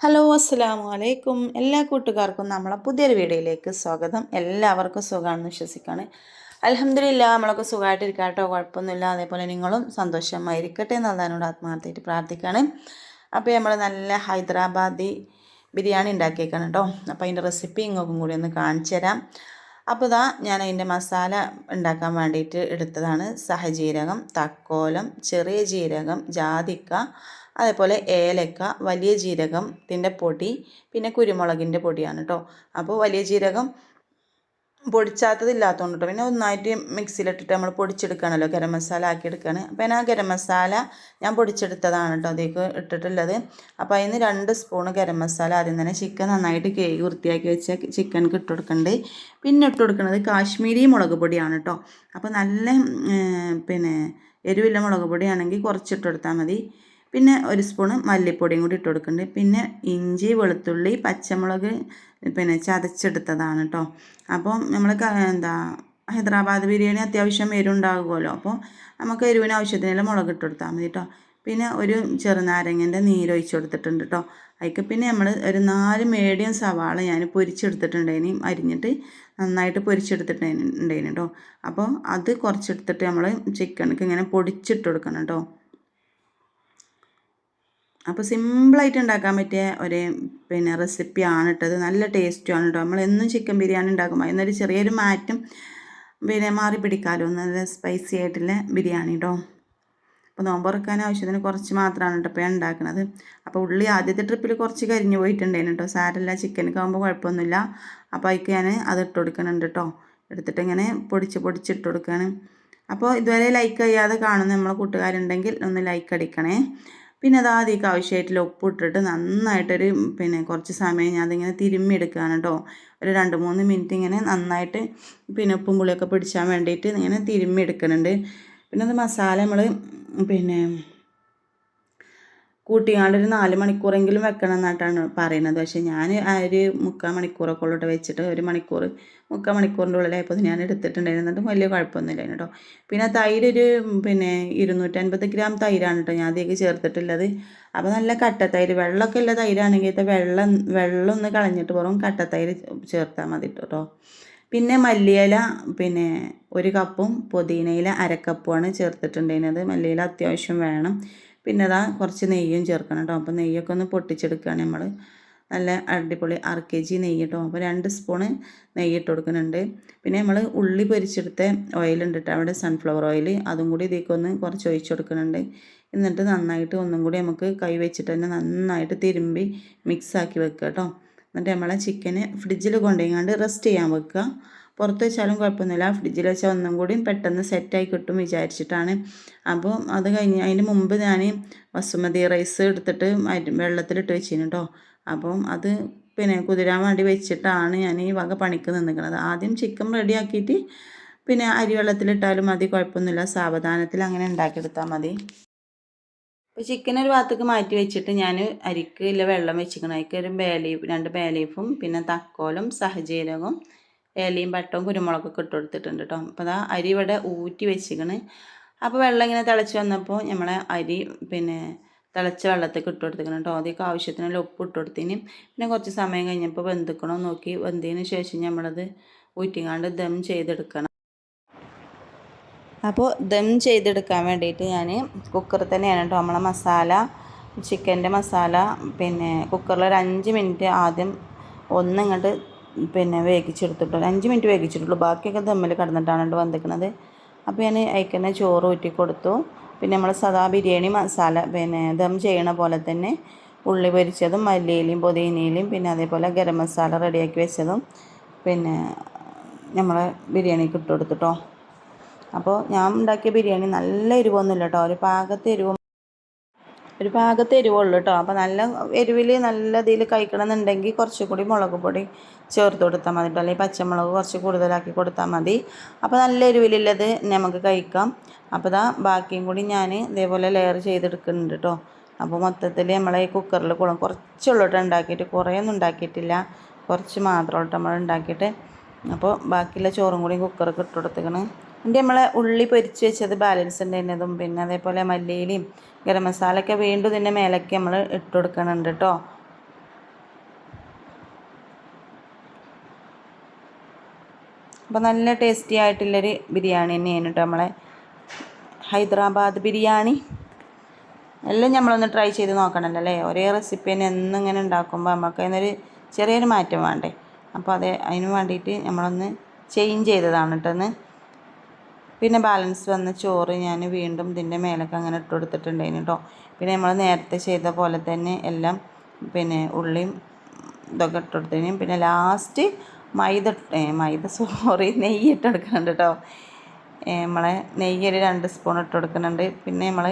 Hello അസ്സലാമു അലൈക്കും എല്ലാ കൂട്ടുകാർക്കും നമ്മളെ പുതിയൊരു വീഡിയോയിലേക്ക് സ്വാഗതം. എല്ലാവർക്കും സുഖമാണെന്ന് വിശ്വസിക്കുകയാണ്. അലഹമില്ല നമ്മളൊക്കെ സുഖമായിട്ടിരിക്കാം കേട്ടോ കുഴപ്പമൊന്നുമില്ല. അതേപോലെ നിങ്ങളും സന്തോഷമായിരിക്കട്ടെ എന്ന് അള്ളഹാനോട് ആത്മാർത്ഥമായിട്ട് പ്രാർത്ഥിക്കുകയാണ്. അപ്പോൾ നമ്മൾ നല്ല ഹൈദരാബാദി ബിരിയാണി ഉണ്ടാക്കിയേക്കാണ് കേട്ടോ. അപ്പോൾ അതിന്റെ റെസിപ്പി ഇങ്ങോട്ടും കൂടി ഒന്ന് കാണിച്ചു തരാം അപ്പോൾ ഇതാ ഞാൻ അതിന്റെ മസാല ഉണ്ടാക്കാൻ വേണ്ടിയിട്ട് എടുത്തതാണ്. സഹജീരകം തക്കോലം ചെറിയ ജീരകം ജാതിക്ക അതേപോലെ ഏലക്ക വലിയ ജീരകം ജീരകത്തിന്റെ പൊടി പിന്നെ കുരുമുളകിന്റെ പൊടിയാണ് കേട്ടോ അപ്പോൾ വലിയ ജീരകം പൊടിച്ചാത്തത് ഇല്ലാത്തതുകൊണ്ട് കേട്ടോ പിന്നെ ഒന്നായിട്ട് മിക്സിയിലിട്ടിട്ട് നമ്മൾ പൊടിച്ചെടുക്കുകയാണല്ലോ ഗരം മസാല ആക്കി എടുക്കുകയാണ് ഞാൻ ആ ഗരം മസാല ഞാൻ പൊടിച്ചെടുത്തതാണ് കേട്ടോ അതിലേക്ക് ഇട്ടിട്ടുള്ളത്. അപ്പോൾ അതിന് രണ്ട് സ്പൂൺ ഗരം മസാല ആദ്യം തന്നെ ചിക്കൻ നന്നായിട്ട് കേക്ക് വൃത്തിയാക്കി വെച്ച ചിക്കൻക്ക് ഇട്ട് കൊടുക്കുന്നുണ്ട് പിന്നെ ഇട്ട് കൊടുക്കുന്നത് കാശ്മീരി മുളക് പൊടിയാണ് കേട്ടോ അപ്പോൾ നല്ല പിന്നെ എരിവില്ല മുളക് പൊടിയാണെങ്കിൽ കുറച്ചിട്ട് കൊടുത്താൽ മതി. പിന്നെ ഒരു സ്പൂണ് മല്ലിപ്പൊടിയും കൂടി ഇട്ട് കൊടുക്കുന്നുണ്ട് പിന്നെ ഇഞ്ചി വെളുത്തുള്ളി പച്ചമുളക് പിന്നെ ചതച്ചെടുത്തതാണ് കേട്ടോ അപ്പോൾ നമ്മൾ എന്താ ഹൈദരാബാദ് ബിരിയാണി അത്യാവശ്യം എരിവുണ്ടാകുമല്ലോ. അപ്പോൾ നമുക്ക് എരിവിന് ആവശ്യത്തിനുള്ള മുളക് ഇട്ട് കൊടുത്താൽ മതി കേട്ടോ പിന്നെ ഒരു ചെറുനാരങ്ങന്റെ നീരൊഴിച്ച് കൊടുത്തിട്ടുണ്ട് കേട്ടോ അതിക്ക് പിന്നെ നമ്മൾ ഒരു നാല് മീഡിയം സവാള ഞാൻ പൊരിച്ചെടുത്തിട്ടുണ്ടായിനി. അരിഞ്ഞിട്ട് നന്നായിട്ട് പൊരിച്ചെടുത്തിട്ടുണ്ടായിരുന്നു കേട്ടോ അപ്പോൾ അത് കുറച്ചെടുത്തിട്ട് നമ്മൾ ചിക്കനക്ക് ഇങ്ങനെ പൊടിച്ചിട്ട് കൊടുക്കണം കേട്ടോ അപ്പോൾ സിമ്പിളായിട്ട് ഉണ്ടാക്കാൻ പറ്റിയ ഒരു പിന്നെ റെസിപ്പിയാണ് കേട്ടത് നല്ല ടേസ്റ്റുമാണ് കേട്ടോ നമ്മൾ എന്നും ചിക്കൻ ബിരിയാണി ഉണ്ടാക്കുമ്പോൾ അതിനൊരു ചെറിയൊരു മാറ്റം പിന്നെ മാറി പിടിക്കാമല്ലോ നല്ല സ്പൈസി ആയിട്ടുള്ള ബിരിയാണി കേട്ടോ അപ്പോൾ നോമ്പുറക്കാൻ ആവശ്യത്തിന് കുറച്ച് മാത്രമാണ് കേട്ടോ ഇപ്പോൾ ഞാൻ ഉണ്ടാക്കുന്നത് അപ്പോൾ ഉള്ളി ആദ്യത്തെ ട്രിപ്പിൽ കുറച്ച് കരിഞ്ഞു പോയിട്ടുണ്ടായിരുന്നു കേട്ടോ സാരല്ല ചിക്കനൊക്കെ ആകുമ്പോൾ കുഴപ്പമൊന്നുമില്ല. അപ്പോൾ അതിക്ക് ഞാൻ അത് ഇട്ട് കൊടുക്കുന്നുണ്ട് കേട്ടോ എടുത്തിട്ട് ഇങ്ങനെ പൊടിച്ച് പൊടിച്ചിട്ട് കൊടുക്കുകയാണ് അപ്പോൾ ഇതുവരെ ലൈക്ക് ചെയ്യാതെ കാണുന്ന നമ്മളെ കൂട്ടുകാരുണ്ടെങ്കിൽ ഒന്ന് ലൈക്ക് അടിക്കണേ. പിന്നെ അത് ആദ്യമൊക്കെ ആവശ്യമായിട്ടുള്ള ഉപ്പിട്ടിട്ട് നന്നായിട്ടൊരു പിന്നെ കുറച്ച് സമയം ഞാൻ അതിങ്ങനെ തിരുമ്മി എടുക്കുകയാണ് കേട്ടോ. ഒരു രണ്ട് മൂന്ന് മിനിറ്റ് ഇങ്ങനെ നന്നായിട്ട് പിന്നെ ഉപ്പും പുളിയൊക്കെ പിടിച്ചാൻ വേണ്ടിയിട്ട് ഇങ്ങനെ തിരുമ്മി എടുക്കുന്നുണ്ട്. പിന്നെ അത് മസാല നമ്മൾ പിന്നെ കൂട്ടിയാണ്ട് ഒരു നാല് മണിക്കൂറെങ്കിലും വെക്കണം എന്നായിട്ടാണ് പറയുന്നത്. പക്ഷേ ഞാൻ ഒരു മുക്കാൽ മണിക്കൂറൊക്കെ ഉള്ളിട്ട് വെച്ചിട്ട് ഒരു മണിക്കൂർ മുക്കാൽ മണിക്കൂറിന്റെ ഉള്ളിലായപ്പോൾ ഞാൻ എടുത്തിട്ടുണ്ടായിരുന്നിട്ട് വലിയ കുഴപ്പമൊന്നുമില്ല കേട്ടോ. പിന്നെ തൈര് ഒരു പിന്നെ ഇരുന്നൂറ്റൻപത് ഗ്രാം തൈരാണ് കേട്ടോ ഞാൻ അതിലേക്ക് ചേർത്തിട്ടുള്ളത്. അപ്പോൾ നല്ല കട്ടത്തൈര് വെള്ളമൊക്കെ ഉള്ള തൈരാണെങ്കിൽ വെള്ളം വെള്ളം ഒന്ന് കളഞ്ഞിട്ട് പുറം കട്ടത്തൈര് ചേർത്താൽ മതി കേട്ടോ. പിന്നെ മല്ലിയില പിന്നെ ഒരു കപ്പും പുതിനയില അരക്കപ്പുമാണ് ചേർത്തിട്ടുണ്ടായിരുന്നത്. മല്ലിയില അത്യാവശ്യം വേണം. പിന്നെ അതാ കുറച്ച് നെയ്യും ചേർക്കണം കേട്ടോ. അപ്പോൾ നെയ്യൊക്കെ ഒന്ന് പൊട്ടിച്ചെടുക്കുകയാണ് നമ്മൾ നല്ല അടിപൊളി അര കെ ജി നെയ്യ് കേട്ടോ. അപ്പോൾ രണ്ട് സ്പൂണ് നെയ്യ് ഇട്ട് കൊടുക്കുന്നുണ്ട്. പിന്നെ നമ്മൾ ഉള്ളി പൊരിച്ചെടുത്ത ഓയിലുണ്ട് കേട്ടോ. അവിടെ സൺഫ്ലവർ ഓയിൽ അതും കൂടി ഇതിലേക്കൊന്ന് കുറച്ച് ഒഴിച്ച് കൊടുക്കുന്നുണ്ട്. എന്നിട്ട് നന്നായിട്ട് ഒന്നും കൂടി നമുക്ക് കൈ വെച്ചിട്ട് തന്നെ നന്നായിട്ട് തിരുമ്പി മിക്സാക്കി വെക്കുക കേട്ടോ. എന്നിട്ട് നമ്മളെ ചിക്കന് ഫ്രിഡ്ജിൽ കൊണ്ടുപോയിങ്ങാണ്ട് റെസ്റ്റ് ചെയ്യാൻ വെക്കുക. പുറത്ത് വെച്ചാലും കുഴപ്പമൊന്നുമില്ല. ഫ്രിഡ്ജിൽ വെച്ചാൽ ഒന്നും കൂടി പെട്ടെന്ന് സെറ്റായി കിട്ടും വിചാരിച്ചിട്ടാണ്. അപ്പോൾ അത് കഴിഞ്ഞ് അതിന് മുമ്പ് ഞാൻ വസുമതി റൈസ് എടുത്തിട്ട് വെള്ളത്തിലിട്ട് വെച്ചിരുന്നു കേട്ടോ അപ്പം അത് പിന്നെ കുതിരാൻ വേണ്ടി വെച്ചിട്ടാണ് ഞാൻ ഈ വക പണിക്ക് നിന്നിക്കുന്നത് ആദ്യം ചിക്കൻ റെഡിയാക്കിയിട്ട് പിന്നെ അരി വെള്ളത്തിലിട്ടാലും മതി കുഴപ്പമൊന്നുമില്ല. സാവധാനത്തിൽ അങ്ങനെ ഉണ്ടാക്കിയെടുത്താൽ മതി. അപ്പോൾ ചിക്കൻ ഒരു ഭാഗത്തേക്ക് മാറ്റി വെച്ചിട്ട് ഞാൻ അരിക്ക് ഇല്ല വെള്ളം വെച്ചിരിക്കണം അതിക്ക് ഒരു ബേലീഫ് രണ്ട് ബേലീഫും പിന്നെ തക്കോലും സഹജീരകവും ഏലയും പട്ടവും കുരുമുളകൊക്കെ ഇട്ട് കൊടുത്തിട്ടുണ്ട് കേട്ടോ. അപ്പോൾ അതാ അരി ഇവിടെ ഊറ്റി വെച്ചിക്കണ് അപ്പോൾ വെള്ളം ഇങ്ങനെ തിളച്ച് വന്നപ്പോൾ നമ്മളെ അരി പിന്നെ തിളച്ച വെള്ളത്തേക്ക് ഇട്ട് കൊടുത്തിക്കണം കേട്ടോ. അതിലേക്ക് ആവശ്യത്തിനുള്ള ഉപ്പ് ഇട്ട് കൊടുത്തിന്. പിന്നെ കുറച്ച് സമയം കഴിഞ്ഞപ്പോൾ വെന്തിക്കണോ നോക്കി. വെന്തതിന് ശേഷം നമ്മളത് ഊറ്റിങ്ങാണ്ട് ദം ചെയ്തെടുക്കണം. അപ്പോൾ ദം ചെയ്തെടുക്കാൻ വേണ്ടിയിട്ട് ഞാൻ കുക്കറിൽ തന്നെയാണ് കേട്ടോ. നമ്മളെ മസാല ചിക്കന്റെ മസാല പിന്നെ കുക്കറിൽ ഒരു അഞ്ച് മിനിറ്റ് ആദ്യം ഒന്നിങ്ങോട്ട് പിന്നെ വേവിച്ചെടുത്തിട്ടുള്ളൂ. അഞ്ച് മിനിറ്റ് വേവിച്ചിട്ടുള്ളൂ. ബാക്കിയൊക്കെ ദമ്മിൽ കിടന്നിട്ടാണ് വന്നിരിക്കുന്നത് അപ്പോൾ ഞാൻ അയക്കുന്ന ചോറ് ഊറ്റി കൊടുത്തു. പിന്നെ നമ്മൾ സദാ ബിരിയാണി മസാല പിന്നെ ദം ചെയ്യണ പോലെ തന്നെ ഉള്ളി പൊരിച്ചതും മല്ലിയിലയും പുതിനയിലയും പിന്നെ അതേപോലെ ഗരം മസാല റെഡിയാക്കി വെച്ചതും പിന്നെ നമ്മൾ ബിരിയാണിക്ക് ഇട്ട് കൊടുത്തിട്ടോ അപ്പോൾ ഞാൻ ഉണ്ടാക്കിയ ബിരിയാണി നല്ല എരിവൊന്നുമില്ല കേട്ടോ ഒരു പാകത്തെ എരിവും ഒരു പാകത്തെ എരിവുള്ളൂ കേട്ടോ അപ്പോൾ നല്ല എരിവിൽ നല്ല ഇതിൽ കഴിക്കണമെന്നുണ്ടെങ്കിൽ കുറച്ചും കൂടി മുളക് പൊടി ചേർത്ത് കൊടുത്താൽ മതി കേട്ടോ അല്ലെങ്കിൽ പച്ചമുളക് കുറച്ച് കൂടുതലാക്കി കൊടുത്താൽ മതി. അപ്പോൾ നല്ല എരിവിലുള്ളത് നമുക്ക് കഴിക്കാം. അപ്പോൾ ഇതാ ബാക്കിയും കൂടി ഞാൻ ഇതേപോലെ ലെയർ ചെയ്തെടുക്കുന്നുണ്ട് കേട്ടോ അപ്പോൾ മൊത്തത്തിൽ നമ്മളെ ഈ കുക്കറിൽ കുളം കുറച്ചുള്ളോട്ട് ഉണ്ടാക്കിയിട്ട്. കുറേയൊന്നും ഉണ്ടാക്കിയിട്ടില്ല. കുറച്ച് മാത്രം നമ്മൾ ഉണ്ടാക്കിയിട്ട്. അപ്പോൾ ബാക്കിയുള്ള ചോറും കൂടി കുക്കറൊക്കെ ഇട്ട് കൊടുത്തേക്കണ്. എന്റെ നമ്മൾ ഉള്ളി പൊരിച്ച് വെച്ചത് ബാലൻസ് ഉണ്ടായിരുന്നതും പിന്നെ അതേപോലെ മല്ലിയിലയും ഗരം മസാല ഒക്കെ വീണ്ടും ഇതിന്റെ മേലേക്ക് നമ്മൾ ഇട്ട് കൊടുക്കണുണ്ട് കേട്ടോ അപ്പോൾ നല്ല ടേസ്റ്റി ആയിട്ടുള്ളൊരു ബിരിയാണി തന്നെയാണ് കേട്ടോ നമ്മളെ ഹൈദരാബാദ് ബിരിയാണി. എല്ലാം നമ്മളൊന്ന് ട്രൈ ചെയ്ത് നോക്കണമല്ലോ അല്ലേ? ഒരേ റെസിപ്പി തന്നെ എന്നിങ്ങനെ ഉണ്ടാക്കുമ്പോൾ നമുക്ക് അതിനൊരു ചെറിയൊരു മാറ്റം വേണ്ടേ? അപ്പോൾ അത് അതിന് വേണ്ടിയിട്ട് നമ്മളൊന്ന് ചേഞ്ച് ചെയ്തതാണ് കേട്ടോ പിന്നെ ബാലൻസ് വന്ന ചോറ് ഞാൻ വീണ്ടും ഇതിന്റെ മേലൊക്കെ അങ്ങനെ ഇട്ട് കൊടുത്തിട്ടുണ്ടായിരുന്നു കേട്ടോ പിന്നെ നമ്മൾ നേരത്തെ ചെയ്ത പോലെ തന്നെ എല്ലാം പിന്നെ ഉള്ളിയും ഇതൊക്കെ ഇട്ട് കൊടുത്തതിന് പിന്നെ ലാസ്റ്റ് മൈദ മൈദ സോറി നെയ്യ് ഇട്ട് കൊടുക്കുന്നുണ്ട് കേട്ടോ നമ്മളെ നെയ്യ് ഒരു രണ്ട് സ്പൂൺ ഇട്ട് കൊടുക്കുന്നുണ്ട്. പിന്നെ നമ്മൾ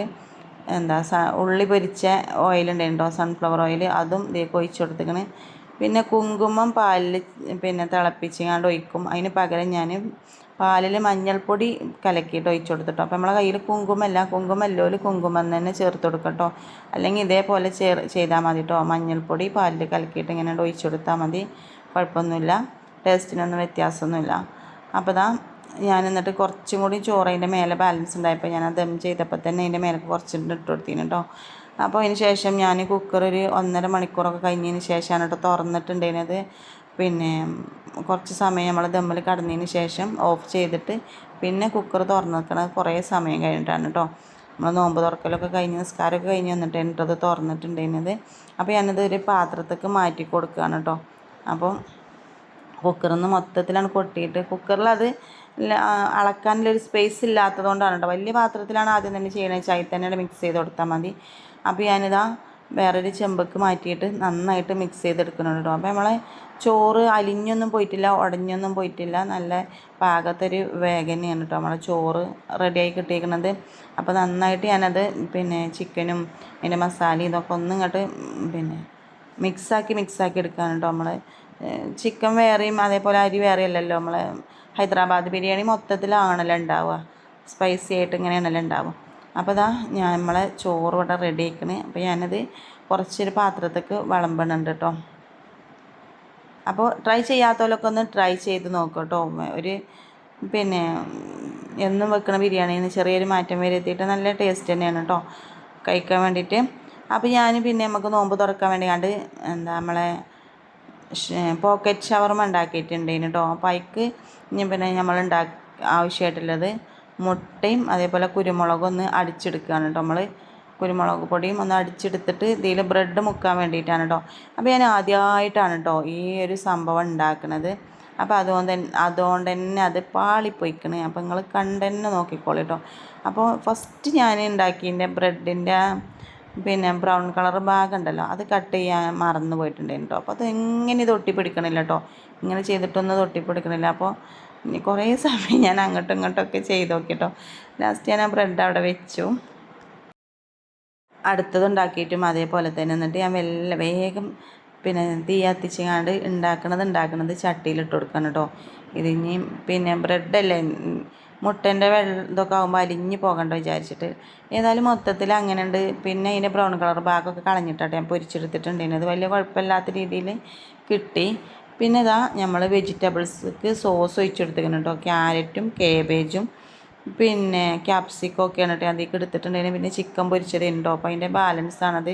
എന്താ സ ഉള്ളി പൊരിച്ച ഓയിലുണ്ടായിരുന്നു സൺഫ്ലവർ ഓയിൽ അതും ഇതിലേക്ക് ഒഴിച്ച് കൊടുത്തേക്കണ് പിന്നെ കുങ്കുമം പാലിൽ പിന്നെ തിളപ്പിച്ച് കണ്ട് ഒഴിക്കും. അതിന് പകരം ഞാൻ പാലിൽ മഞ്ഞൾപ്പൊടി കലക്കിയിട്ട് ഒഴിച്ചു കൊടുത്തിട്ടോ അപ്പോൾ നമ്മളെ കയ്യിൽ കുങ്കുമല്ല കുങ്കുമല്ലോൽ കുങ്കുമം തന്നെ ചേർത്ത് കൊടുക്കട്ടോ. അല്ലെങ്കിൽ ഇതേപോലെ ചേർ ചെയ്താൽ മതി കേട്ടോ മഞ്ഞൾപ്പൊടി പാലിൽ കലക്കിയിട്ട് ഇങ്ങനെ ഒഴിച്ചു കൊടുത്താൽ മതി. കുഴപ്പമൊന്നുമില്ല. ടേസ്റ്റിനൊന്നും വ്യത്യാസമൊന്നുമില്ല. അപ്പോൾ ഇതാ ഞാൻ എന്നിട്ട് കുറച്ചും കൂടി ചോറ് മേലെ ബാലൻസ് ഉണ്ടായപ്പോൾ ഞാൻ ദം ചെയ്തപ്പോൾ തന്നെ അതിന്റെ മേലെ കുറച്ച് ഇട്ട് കൊടുത്തിന് കേട്ടോ അപ്പോൾ അതിന് ശേഷം ഞാൻ കുക്കർ ഒരു ഒന്നര മണിക്കൂറൊക്കെ കഴിഞ്ഞതിന് ശേഷമാണ് കേട്ടോ തുറന്നിട്ടുണ്ടായിരുന്നത്. പിന്നെ കുറച്ച് സമയം നമ്മൾ ദമ്മിൽ കടന്നതിന് ശേഷം ഓഫ് ചെയ്തിട്ട് പിന്നെ കുക്കർ തുറന്ന് വെക്കണത് കുറേ സമയം കഴിഞ്ഞിട്ടാണ് കേട്ടോ നമ്മൾ നോമ്പ് തുറക്കലൊക്കെ കഴിഞ്ഞ് നിസ്കാരമൊക്കെ കഴിഞ്ഞ് വന്നിട്ട് എന്നിട്ടത് തുറന്നിട്ടുണ്ടായിരുന്നത്. അപ്പോൾ ഞാനത് ഒരു പാത്രത്തേക്ക് മാറ്റി കൊടുക്കുകയാണ് കേട്ടോ അപ്പോൾ കുക്കറിൽ നിന്ന് മൊത്തത്തിലാണ് കൊട്ടിയിട്ട് കുക്കറിൽ അത് അളക്കാനുള്ളൊരു സ്പേസ് ഇല്ലാത്തതുകൊണ്ടാണ് കേട്ടോ വലിയ പാത്രത്തിലാണ് ആദ്യം തന്നെ ചെയ്യണത്. ചായ തന്നെയാണ് തന്നെ മിക്സ് ചെയ്ത് കൊടുത്താൽ മതി. അപ്പോൾ ഞാനിതാ വേറൊരു ചെമ്പക്ക് മാറ്റിയിട്ട് നന്നായിട്ട് മിക്സ് ചെയ്തെടുക്കുന്നുണ്ട് കേട്ടോ അപ്പോൾ നമ്മളെ ചോറ് അലിഞ്ഞൊന്നും പോയിട്ടില്ല ഉടഞ്ഞൊന്നും പോയിട്ടില്ല. നല്ല പാകത്തൊരു വേഗനയാണ് കേട്ടോ നമ്മളെ ചോറ് റെഡിയായി കിട്ടിയിരിക്കുന്നത് അപ്പോൾ നന്നായിട്ട് ഞാനത് പിന്നെ ചിക്കനും അതിന്റെ മസാലയും ഇതൊക്കെ ഒന്നും ഇങ്ങോട്ട് പിന്നെ മിക്സാക്കി മിക്സാക്കി എടുക്കുകയാണ് കേട്ടോ നമ്മൾ ചിക്കൻ വേറെയും അതേപോലെ അരി വേറെയല്ലല്ലോ നമ്മൾ ഹൈദരാബാദ് ബിരിയാണി മൊത്തത്തിലാണല്ലോ ഉണ്ടാവുക സ്പൈസി ആയിട്ട് ഇങ്ങനെയാണല്ലോ ഉണ്ടാവുക അപ്പോൾ ഇതാ ഞാൻ നമ്മളെ ചോറ് ഇവിടെ റെഡി ആക്കണേ. അപ്പോൾ ഞാനത് കുറച്ചൊരു പാത്രത്തേക്ക് വിളമ്പണുണ്ട് കേട്ടോ അപ്പോൾ ട്രൈ ചെയ്യാത്തവരൊക്കെ ഒന്ന് ട്രൈ ചെയ്ത് നോക്കുക കേട്ടോ ഒരു പിന്നെ എന്നും വെക്കണ ബിരിയാണിന്ന് ചെറിയൊരു മാറ്റം വരുത്തിയിട്ട് നല്ല ടേസ്റ്റ് തന്നെയാണ് കേട്ടോ കഴിക്കാൻ വേണ്ടിയിട്ട്. അപ്പോൾ ഞാൻ പിന്നെ നമുക്ക് നോമ്പ് തുറക്കാൻ വേണ്ടി കണ്ട് എന്താ നമ്മളെ പോക്കറ്റ് ഷവർമ ഉണ്ടാക്കിയിട്ടുണ്ടേന് കേട്ടോ അപ്പോൾ അതിക്ക് പിന്നെ നമ്മൾ ഉണ്ടാക്കി ആവശ്യമായിട്ടുള്ളത് മുട്ടയും അതേപോലെ കുരുമുളകും ഒന്ന് അടിച്ചെടുക്കുകയാണ് കേട്ടോ. നമ്മൾ കുരുമുളക് പൊടിയും ഒന്ന് അടിച്ചെടുത്തിട്ട് ഇതിൽ ബ്രെഡ് മുക്കാൻ വേണ്ടിയിട്ടാണ് കേട്ടോ. അപ്പോൾ ഞാൻ ആദ്യമായിട്ടാണ് കേട്ടോ ഈ ഒരു സംഭവം ഉണ്ടാക്കുന്നത്. അപ്പോൾ അതുകൊണ്ട് അതുകൊണ്ട് തന്നെ അത് പാളിപ്പോയിക്കണ്. അപ്പോൾ നിങ്ങൾ കണ്ടന്നെ നോക്കിക്കോളൂ കേട്ടോ. അപ്പോൾ ഫസ്റ്റ് ഞാൻ ഉണ്ടാക്കിയതിന്റെ ബ്രെഡിന്റെ പിന്നെ ബ്രൗൺ കളർ ഭാഗം ഉണ്ടല്ലോ അത് കട്ട് ചെയ്യാൻ മറന്നു പോയിട്ടുണ്ടായിരുന്നു കേട്ടോ. അപ്പോൾ അത് എങ്ങനെ ഇത് ഒട്ടിപ്പിടിക്കണില്ല കേട്ടോ. ഇങ്ങനെ ചെയ്തിട്ടൊന്നും തൊട്ടിപ്പിടിക്കണില്ല അപ്പോൾ ഇനി കുറേ സമയം ഞാൻ അങ്ങോട്ടും ഇങ്ങോട്ടൊക്കെ ചെയ്ത് നോക്കി കേട്ടോ ലാസ്റ്റ് ഞാൻ ആ ബ്രെഡ് അവിടെ വെച്ചു. അടുത്തത് ഉണ്ടാക്കിയിട്ടും അതേപോലെ തന്നെ. എന്നിട്ട് ഞാൻ വല്ല വേഗം പിന്നെ തീ കത്തിച്ചങ്ങാണ്ട് ഉണ്ടാക്കണത് ഉണ്ടാക്കണത് ചട്ടിയിലിട്ട് കൊടുക്കണം കേട്ടോ. ഇതിനി പിന്നെ ബ്രെഡല്ലേ മുട്ടേന്റെ വെള്ളം ഇതൊക്കെ ആകുമ്പോൾ അലിഞ്ഞ് പോകണ്ട വിചാരിച്ചിട്ട്. ഏതായാലും മൊത്തത്തിൽ അങ്ങനെ ഉണ്ട് പിന്നെ അതിന്റെ ബ്രൗൺ കളർ ഭാഗമൊക്കെ കളഞ്ഞിട്ടാട്ടെ ഞാൻ പൊരിച്ചെടുത്തിട്ടുണ്ടായിരുന്നു അത് വലിയ കുഴപ്പമില്ലാത്ത രീതിയിൽ കിട്ടി. പിന്നെ ഇതാ നമ്മൾ വെജിറ്റബിൾസ്ക്ക് സോസ് ഒഴിച്ചെടുത്തിരിക്കണം കേട്ടോ ക്യാരറ്റും കേബേജും പിന്നെ ക്യാപ്സിക്കം ഒക്കെയാണ് കേട്ടോ അതിലേക്ക് എടുത്തിട്ടുണ്ടെങ്കിൽ പിന്നെ ചിക്കൻ പൊരിച്ചത് ഉണ്ടോ അപ്പോൾ അതിന്റെ ബാലൻസ് ആണത്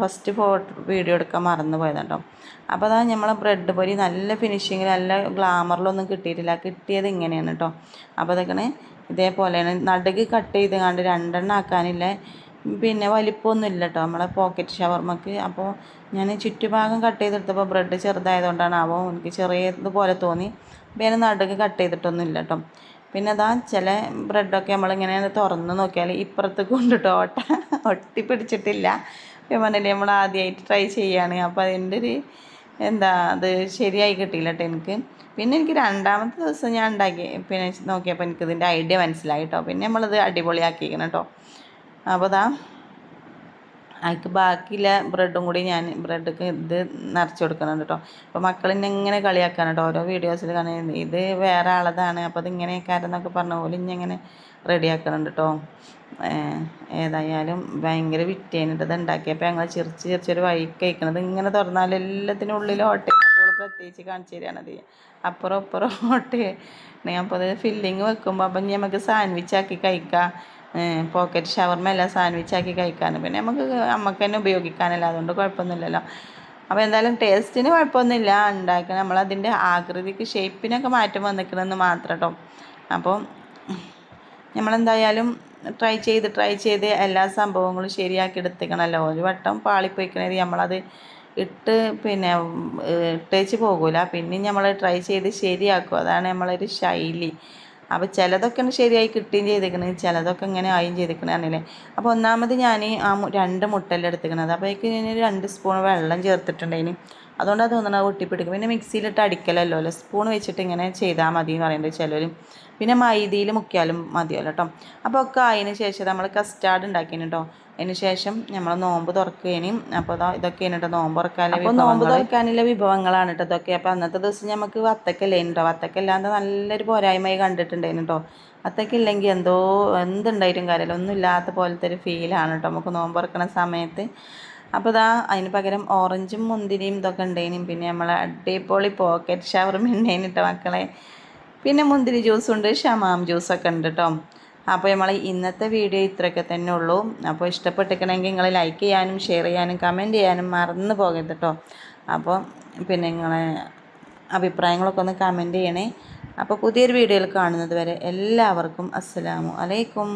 ഫസ്റ്റ് ഫോട്ടോ വീഡിയോ എടുക്കാൻ മറന്നു പോയത് കേട്ടോ അപ്പോൾ അതാ നമ്മളെ ബ്രെഡ് പൊരി നല്ല ഫിനിഷിങ്ങിൽ നല്ല ഗ്ലാമറിലൊന്നും കിട്ടിയിട്ടില്ല. കിട്ടിയത് ഇങ്ങനെയാണ് കേട്ടോ അപ്പോൾ അതൊക്കെ ഇതേപോലെയാണ്. നടുക്ക് കട്ട് ചെയ്ത് കണ്ട് രണ്ടെണ്ണം ആക്കാനില്ല. പിന്നെ വലിപ്പമൊന്നും ഇല്ല കേട്ടോ നമ്മളെ പോക്കറ്റ് ഷവർമ്മക്ക് അപ്പോൾ ഞാൻ ചുറ്റുഭാഗം കട്ട് ചെയ്തെടുത്തപ്പോൾ ബ്രെഡ് ചെറുതായതുകൊണ്ടാണ്. ആവോ എനിക്ക് ചെറിയതുപോലെ തോന്നി. പിന്നെ നടുക്ക് കട്ട് ചെയ്തിട്ടൊന്നും ഇല്ല കേട്ടോ പിന്നെ അതാ ചില ബ്രെഡൊക്കെ നമ്മളിങ്ങനെ തുറന്ന് നോക്കിയാൽ ഇപ്പുറത്ത് കൊണ്ടിട്ടോ ഓട്ട ഒട്ടി പിടിച്ചിട്ടില്ല. പിന്നെ പറഞ്ഞില്ലേ നമ്മൾ ആദ്യമായിട്ട് ട്രൈ ചെയ്യാണ്. അപ്പോൾ അതിന്റെ ഒരു എന്താ അത് ശരിയായി കിട്ടിയില്ല കേട്ടോ എനിക്ക്. പിന്നെ എനിക്ക് രണ്ടാമത്തെ ദിവസം ഞാൻ ഉണ്ടാക്കി പിന്നെ നോക്കിയപ്പോൾ എനിക്കിതിന്റെ ഐഡിയ മനസ്സിലായി കേട്ടോ പിന്നെ നമ്മളിത് അടിപൊളിയാക്കിയിരിക്കണം കേട്ടോ അപ്പോൾ ദാ അതിക്ക് ബാക്കിയുള്ള ബ്രെഡും കൂടി ഞാൻ ബ്രെഡൊക്കെ ഇത് നിറച്ച് കൊടുക്കുന്നുണ്ട് കേട്ടോ അപ്പോൾ മക്കളിനെ ഇങ്ങനെ കളിയാക്കാണ് കേട്ടോ ഓരോ വീഡിയോസിൽ കാണുന്നത് ഇത് വേറെ ആളതാണ്. അപ്പോൾ ഇതിങ്ങനെയൊക്കെ പറഞ്ഞ പോലെ ഇങ്ങനെ റെഡിയാക്കുന്നുണ്ട് കേട്ടോ ഏതായാലും ഭയങ്കര വിറ്റേനിട്ട് ഇത് ഉണ്ടാക്കിയപ്പോൾ ഞങ്ങൾ ചിരിച്ച് ചിരിച്ചൊരു വഴിക്ക് കഴിക്കണത് ഇങ്ങനെ തുറന്നാൽ എല്ലാത്തിനും ഉള്ളിൽ ഓട്ടെ പ്രത്യേകിച്ച് കാണിച്ചു തരികയാണത് അപ്പുറം അപ്പുറം ഓട്ടെ അപ്പോൾ അത് ഫില്ലിങ് വെക്കുമ്പോൾ അപ്പം നമുക്ക് സാൻഡ്വിച്ച് ആക്കി കഴിക്കാം. പോക്കറ്റ് ഷവർമ എല്ലാം സാൻഡ്വിച്ച് ആക്കി കഴിക്കാൻ പിന്നെ നമുക്ക് നമുക്ക് തന്നെ ഉപയോഗിക്കാനല്ല അതുകൊണ്ട് കുഴപ്പമൊന്നുമില്ലല്ലോ. അപ്പോൾ എന്തായാലും ടേസ്റ്റിന് കുഴപ്പമൊന്നുമില്ല. ഉണ്ടാക്കുക നമ്മളതിന്റെ ആകൃതിക്ക് ഷേപ്പിനൊക്കെ മാറ്റം വന്നിക്കണമെന്ന് മാത്രം കേട്ടോ അപ്പോൾ നമ്മളെന്തായാലും ട്രൈ ചെയ്ത് ട്രൈ ചെയ്ത് എല്ലാ സംഭവങ്ങളും ശരിയാക്കി എടുത്തിക്കണമല്ലോ ഒരു വട്ടം പാളിപ്പോയിക്കണത് നമ്മളത് ഇട്ട് പിന്നെ ഇട്ടേച്ച് പോകൂല. പിന്നെയും നമ്മൾ ട്രൈ ചെയ്ത് ശരിയാക്കും. അതാണ് നമ്മളൊരു ശൈലി. അപ്പോൾ ചിലതൊക്കെ ശരിയായി കിട്ടുകയും ചെയ്തേക്കണ്. ചിലതൊക്കെ ഇങ്ങനെ ആയും ചെയ്തേക്കണ പറഞ്ഞില്ലേ. അപ്പോൾ ഒന്നാമത് ഞാൻ ആ രണ്ട് മുട്ടല്ല എടുത്തേക്കണത്. അപ്പോഴേക്ക് ഞാൻ രണ്ട് സ്പൂൺ വെള്ളം ചേർത്തിട്ടുണ്ടായിന് അത് ഒന്നാണ് ഒട്ടിപ്പിടിക്കും. പിന്നെ മിക്സിയിലിട്ട് അടിക്കലല്ലോ അല്ലേ. സ്പൂൺ വെച്ചിട്ട് ഇങ്ങനെ ചെയ്താൽ മതി എന്ന് പറയുന്നത് ചിലർ പിന്നെ മൈദയിൽ മുക്കിയാലും മതിയല്ലോ കേട്ടോ അപ്പോൾ ഒക്കെ അതിന് ശേഷം നമ്മൾ കസ്റ്റാർഡ് ഉണ്ടാക്കിന് കേട്ടോ അതിന് ശേഷം നമ്മൾ നോമ്പ് തുറക്കുകയും അപ്പോൾ ഇതാ ഇതൊക്കെയാണ് കേട്ടോ നോമ്പ് തുറക്കാനുള്ള നോമ്പ് തുറക്കാനുള്ള വിഭവങ്ങളാണ് കേട്ടോ ഇതൊക്കെ. അപ്പോൾ അന്നത്തെ ദിവസം നമുക്ക് വത്തക്കല്ലേ കേട്ടോ വത്തക്കല്ലാണ്ട് നല്ലൊരു പോരായ്മയായി കണ്ടിട്ടുണ്ടായിരുന്നു കേട്ടോ വത്തക്കില്ലെങ്കിൽ എന്തോ എന്തുണ്ടായിട്ടും കാര്യമില്ല ഒന്നും ഇല്ലാത്ത പോലത്തെ ഒരു ഫീലാണ് കേട്ടോ നമുക്ക് നോമ്പ് തുറക്കണ സമയത്ത്. അപ്പോൾ ഇതാ അതിന് പകരം ഓറഞ്ചും മുന്തിരിയും ഇതൊക്കെ ഉണ്ടായിനും പിന്നെ നമ്മളെ അടിപൊളി പോക്കറ്റ് ഷവർമ ഉണ്ടായിന് മക്കളെ. പിന്നെ മുന്തിരി ജ്യൂസും ഉണ്ട് ഷമാം ജ്യൂസൊക്കെ ഉണ്ട് കേട്ടോ അപ്പോൾ നമ്മൾ ഇന്നത്തെ വീഡിയോ ഇത്രയൊക്കെ തന്നെ ഉള്ളൂ. അപ്പോൾ ഇഷ്ടപ്പെട്ടിരിക്കണമെങ്കിൽ നിങ്ങൾ ലൈക്ക് ചെയ്യാനും ഷെയർ ചെയ്യാനും കമന്റ് ചെയ്യാനും മറന്നു പോകരുത് കേട്ടോ അപ്പോൾ പിന്നെ നിങ്ങളെ അഭിപ്രായങ്ങളൊക്കെ ഒന്ന് കമന്റ് ചെയ്യണേ. അപ്പോൾ പുതിയൊരു വീഡിയോയിൽ കാണുന്നത് വരെ എല്ലാവർക്കും അസ്സലാമു അലൈക്കും.